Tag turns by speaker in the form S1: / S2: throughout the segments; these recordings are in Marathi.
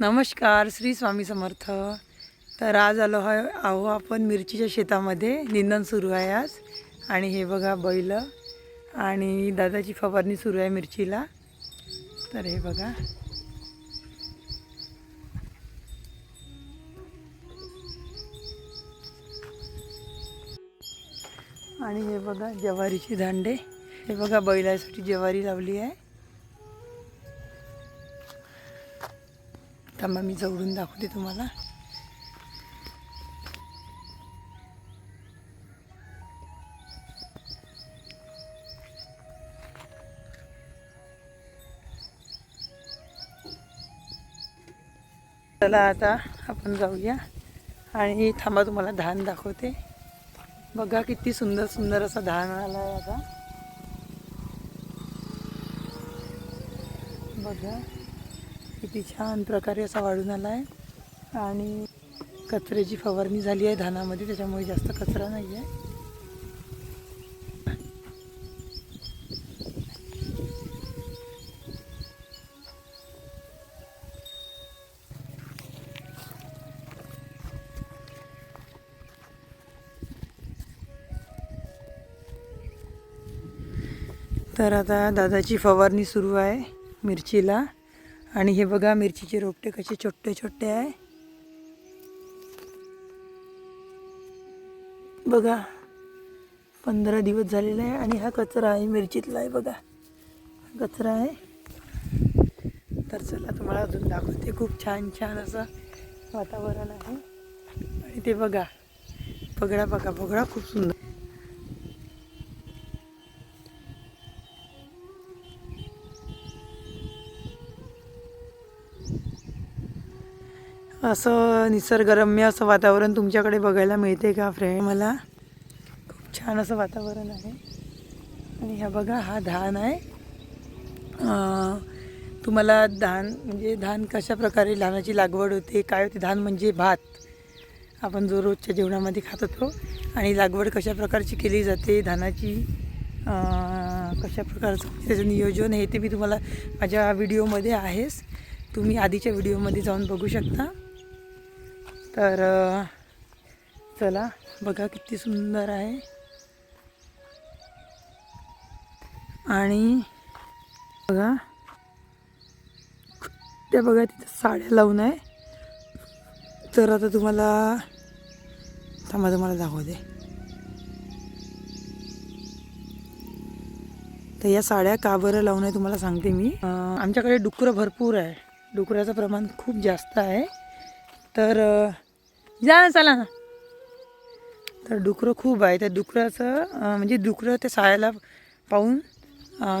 S1: नमस्कार श्री स्वामी समर्थ. तर आज आलो आहे आहो आपण मिरचीच्या शेतामध्ये. निंदन सुरू आहे आज. आणि हे बघा बैल आणि दादाची फवारणी सुरू आहे मिरचीला. तर हे बघा. आणि हे बघा ज्वारीची दांडे हे बघा बैलासाठी ज्वारी लावली आहे. थांबा मी जवळून दाखवते तुम्हाला. चला आता आपण जाऊया. आणि थांबा तुम्हाला धान दाखवते. बघा किती सुंदर सुंदर असा धान आला आहे आता. बघा. किती छान प्रकारे असा वाढून आला आहे आणि कचऱ्याची फवारणी झाली आहे धानामध्ये त्याच्यामुळे जास्त कचरा नाही आहे तर आता दादाची फवारणी सुरू आहे मिरचीला. आणि हे बघा मिरचीचे रोपटे कसे छोटे छोटे आहे. बघा पंधरा दिवस झालेला आहे आणि हा कचरा आहे मिरचीतला आहे बघा. कचरा आहे. तर चला तुम्हाला अजून दाखवते. खूप छान छान असं वातावरण आहे. आणि ते बघा पगडा बघा पगडा खूप सुंदर. असं निसर्गरम्य असं वातावरण तुमच्याकडे बघायला मिळते का फ्रेंड मला खूप छान असं वातावरण आहे. आणि हा बघा हा धान आहे. तुम्हाला धान म्हणजे धान कशा प्रकारे धानाची लागवड होते काय होते? धान म्हणजे भात. आपण जो रोजच्या जेवणामध्ये खात होतो. आणि लागवड कशा प्रकारची केली जाते? धानाची कशा प्रकारचं म्हणजे त्याचं नियोजन हे ते मी तुम्हाला माझ्या व्हिडिओमध्ये आहेच. तुम्ही आधीच्या व्हिडिओमध्ये जाऊन बघू शकता. तर चला बघा किती सुंदर आहे. आणि बघा त्या बघा तिथं साड्या लावून आहे. तर आता तुम्हाला थांबा तुम्हाला दाखवते. तर या साड्या का बरं लावून आहे तुम्हाला सांगते मी. आमच्याकडे डुकरं भरपूर आहे. डुकराचं प्रमाण खूप जास्त आहे. तर जा ना चला ना. तर डुकरं खूप आहे. त्या डुकराचं म्हणजे डुकरं त्या साळ्याला पाहून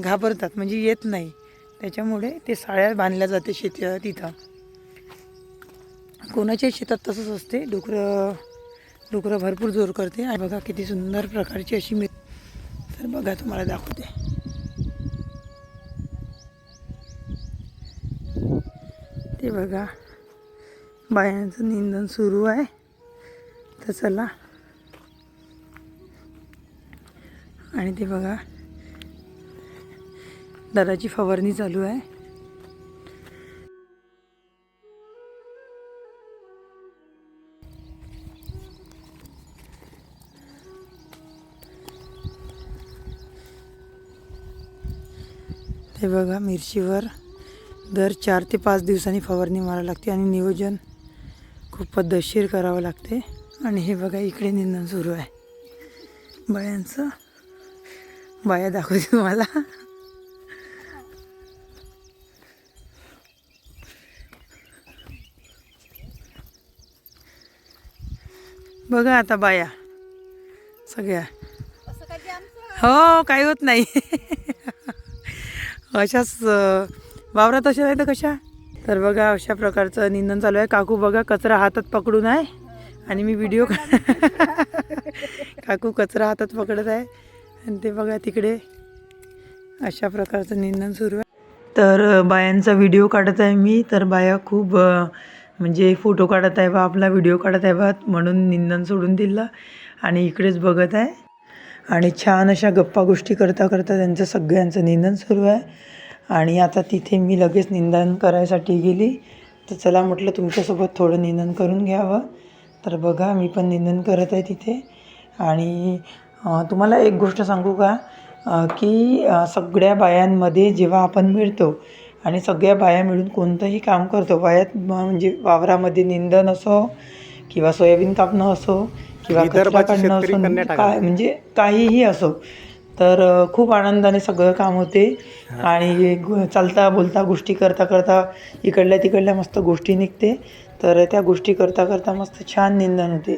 S1: घाबरतात. म्हणजे येत नाही. त्याच्यामुळे ते साळ्या बांधल्या जाते शेती तिथं. कोणाच्याही शेतात तसंच असते. डुकरं डुकरं भरपूर जोर करते. आणि बघा किती सुंदर प्रकारची अशी मी तर बघा तुम्हाला दाखवते. ते बघा. बायांचं निंदन सुरू आहे. तर चला. आणि ते बघा. दादाची फवारणी चालू आहे. ते बघा मिरचीवर दर चार ते पाच दिवसांनी फवारणी मारावी लागते आणि नियोजन खूप पद्धतशीर करावं लागते. आणि हे बघा इकडे निंदन सुरू आहे. बायांचं बाया दाखवते तुम्हाला. बघा आता बाया सगळ्या. हो काही होत नाही. अशाच वावरात अशा आहे तर कशा? तर बघा अशा प्रकारचं निंदन चालू आहे. काकू बघा कचरा हातात पकडून आहे. आणि मी व्हिडिओ काकू कचरा हातात पकडत आहे. आणि ते बघा तिकडे अशा प्रकारचं निंदन सुरू आहे. तर बायांचा व्हिडिओ काढत आहे मी. तर बाया खूप म्हणजे फोटो काढत आहे बा आपला व्हिडिओ काढत आहे बा म्हणून निंदन सोडून दिलं. आणि इकडेच बघत आहे. आणि छान अशा गप्पा गोष्टी करता करता त्यांचं सगळ्यांचं निंदन सुरू आहे. आणि आता तिथे मी लगेच निंदन करायसाठी गेली. तर चला म्हटलं तुमच्यासोबत थोडं निंदन करून घ्यावं. तर बघा मी पण निंदन करत आहे तिथे. आणि तुम्हाला एक गोष्ट सांगू का? की सगळ्या बायांमध्ये जेव्हा आपण मिळतो आणि सगळ्या बाया मिळून कोणतंही काम करतो बायात म्हणजे वावरामध्ये निंदन असो किंवा सोयाबीन कापणं असो किंवा काय म्हणजे काहीही असो तर खूप आनंदाने सगळं काम होते. आणि चालता बोलता गोष्टी करता करता इकडल्या तिकडल्या मस्त गोष्टी निघते. तर त्या गोष्टी करता करता मस्त छान निंदन होते.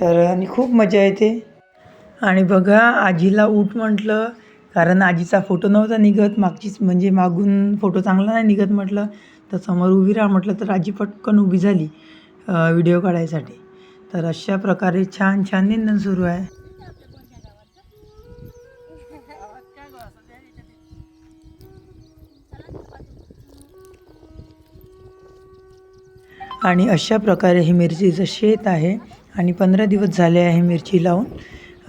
S1: तर आणि खूप मजा येते. आणि बघा आजीला उठ म्हटलं कारण आजीचा फोटो नव्हता निघत. मागचीच म्हणजे मागून फोटो चांगला नाही निघत म्हटलं. तर समोर उभी राहा म्हटलं तर आजी पटकन उभी झाली व्हिडिओ काढायसाठी. तर अशा प्रकारे छान छान निंदन सुरू आहे. आणि अशा प्रकारे हे मिरचीचं शेत आहे. आणि पंधरा दिवस झाले आहे मिरची लावून.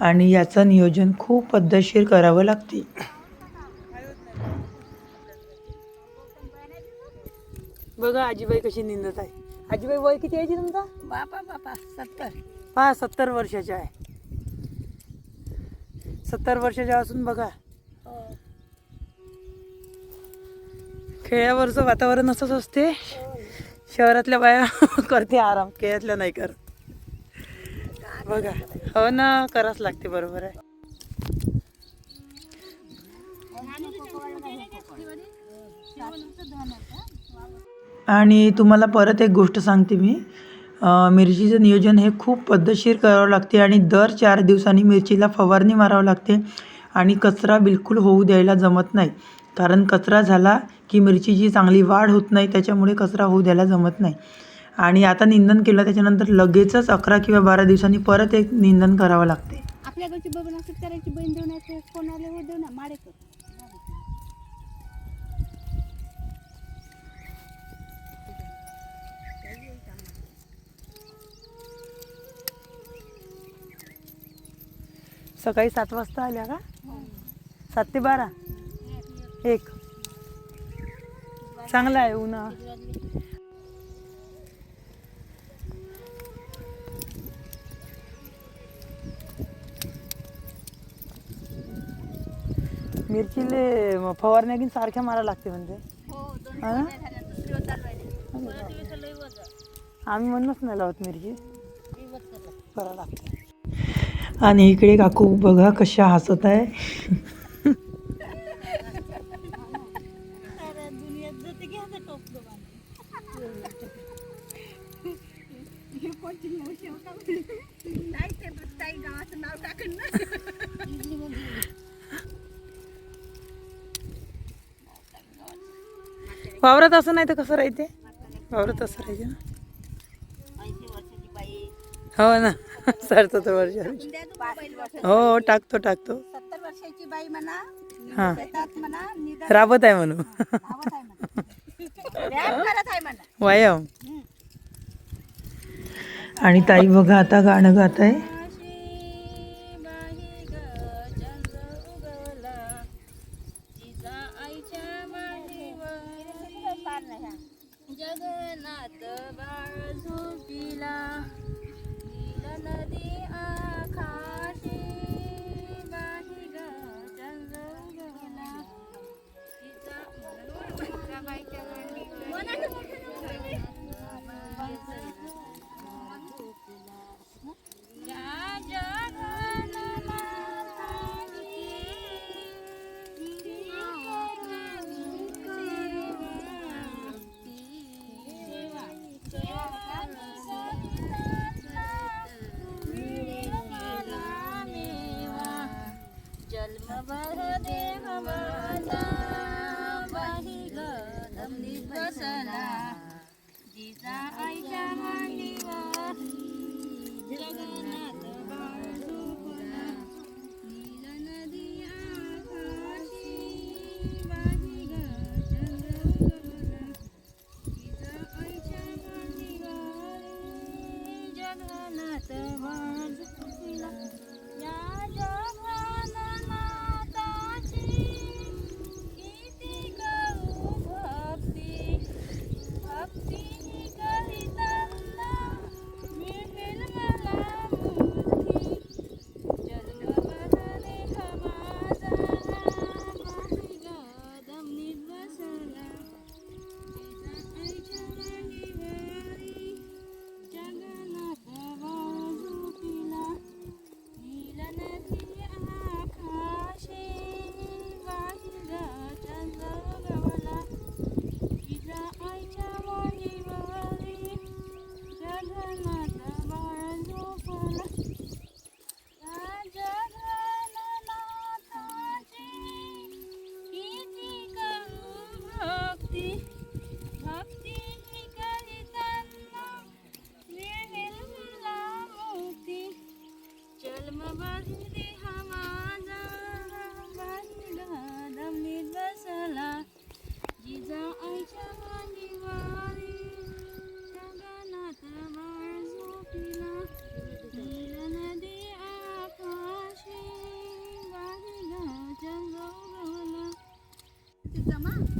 S1: आणि याचं नियोजन खूप पद्धतशीर करावं लागते. बघा आजीबाई कशी निंदत आहे. आजीबाई वय किती आहे तुमचा?
S2: बापा बापा सत्तर.
S1: पहा सत्तर वर्षाच्या आहे. सत्तर वर्षाच्या असून बघा. खेड्यावरचं वातावरण असंच असते. शहरातल्या बाया करते आराम केळ्यातल्या नाही करत. बघा. हो ना करावंच लागते बरोबर आहे. आणि तुम्हाला परत एक गोष्ट सांगते मी. मिरचीचं नियोजन हे खूप पद्धतशीर करावं लागते आणि दर चार दिवसांनी मिरचीला फवारणी मारावं लागते आणि कचरा बिलकुल होऊ द्यायला जमत नाही. कारण कचरा झाला की मिरचीची चांगली वाढ होत नाही त्याच्यामुळे कचरा होऊ द्यायला जमत नाही. आणि आता निंदन केलं त्याच्यानंतर लगेचच अकरा किंवा बारा दिवसांनी परत एक निंदन करावं लागते.
S2: आपल्याकडची बघून असं करायची बहीण देऊन असते कोणाला हो देऊ ना
S1: सकाळी सात वाजता आल्या का? सात ते बारा? एक. चांगला आहे उन्हा मिरचीले म- फवारण्या की सारख्या मारा लागते म्हणजे.
S2: हो
S1: आम्ही म्हणूनच नाही लावत मिरची. करा लागते आणि इकडे काकू बघा कशा हसत आहे.
S2: नाही ते ताई गावाचं नाव टाकन ना
S1: वावरात असं नाही तर कसं राहते? वावरात असं राहते ना? हो ना. सत्तर वर्षाची
S2: द्या तू मोबाईल वर.
S1: हो टाकतो टाकतो.
S2: वर्षाची बाई म्हणा
S1: हां. राबत आहे म्हणून.
S2: धावत आहे म्हणा व्यायाम करत आहे म्हणा
S1: वायम आणि ताई बघा आता गाणं गात आहे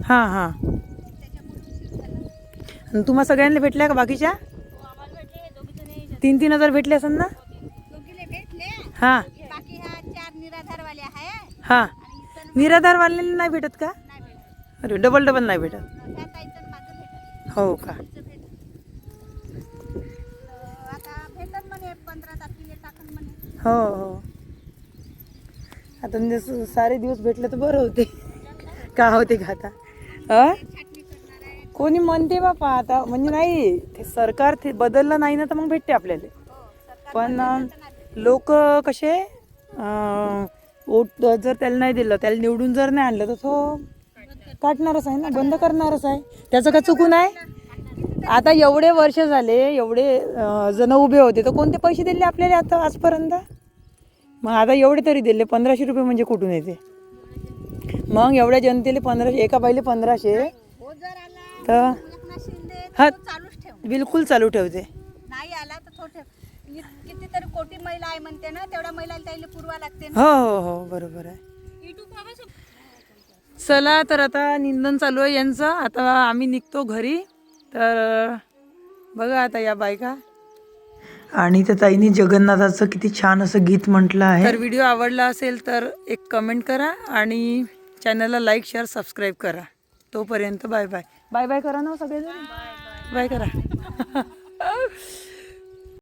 S1: हां हां. तुम्हा सगळ्यांना भेटल्या का बाकीच्या? तीन तीन हजार भेटले असेल ना? हां.
S2: बाकी ह्या चार निराधारवाले आहे.
S1: हां.
S2: आणि इथं
S1: नाही भेटत का?
S2: नाही भेटत.
S1: अरे डबल डबल नाही भेटत.
S2: ह्या ताईचं माझं भेटत.
S1: हो का?
S2: तिचं भेटत. तर आता भेटत म्हणे पंधरा तारखेला टाकन म्हणे.
S1: हो हो. आता म्हणजे स- सारे दिवस भेटले तर बरं होते. का होते का आता? अं?
S2: छाटणी करणार आहे
S1: कोणी म्हणते बापा आता म्हणजे नाही ते सरकार ते बदललं नाही ना तर मग भेटते आपल्याला.
S2: हो सरकार
S1: पण लोक कसे वोट जर त्याला नाही दिलं त्याला निवडून जर नाही आणलं तर तो काटणारच आहे ना बंद करणारच आहे. त्याचं का चुकून आहे? आता एवढे वर्ष झाले एवढे जण उभे होते तर कोणते पैसे दिले आपल्याला आता आजपर्यंत? मग आता एवढे तरी दिले पंधराशे रुपये म्हणजे कुठून येते? मग एवढ्या जनतेले पंधराशे एका बाईले पंधराशे
S2: हो
S1: तर हा.
S2: ठेव
S1: बिलकुल चालू ठेवते
S2: नाही आला तर तो ठेव इ- कितीतरी कोटी महिला आहे म्हणते ना तेवढ्या महिलाला त्याला पुरवा लागते ना.
S1: हो हो हो बरोबर आहे. चला तर आता निंदन चालू आहे यांचं. आता आम्ही निघतो घरी. तर बघा आता या बायका. आणि त्या ताईने जगन्नाथाचं किती छान असं गीत म्हटलं आहे. तर व्हिडिओ आवडला असेल तर एक कमेंट करा आणि चॅनलला लाईक शेअर सबस्क्राईब करा. तोपर्यंत बाय बाय. बाय बाय करा ना सगळेजण? बाय करा.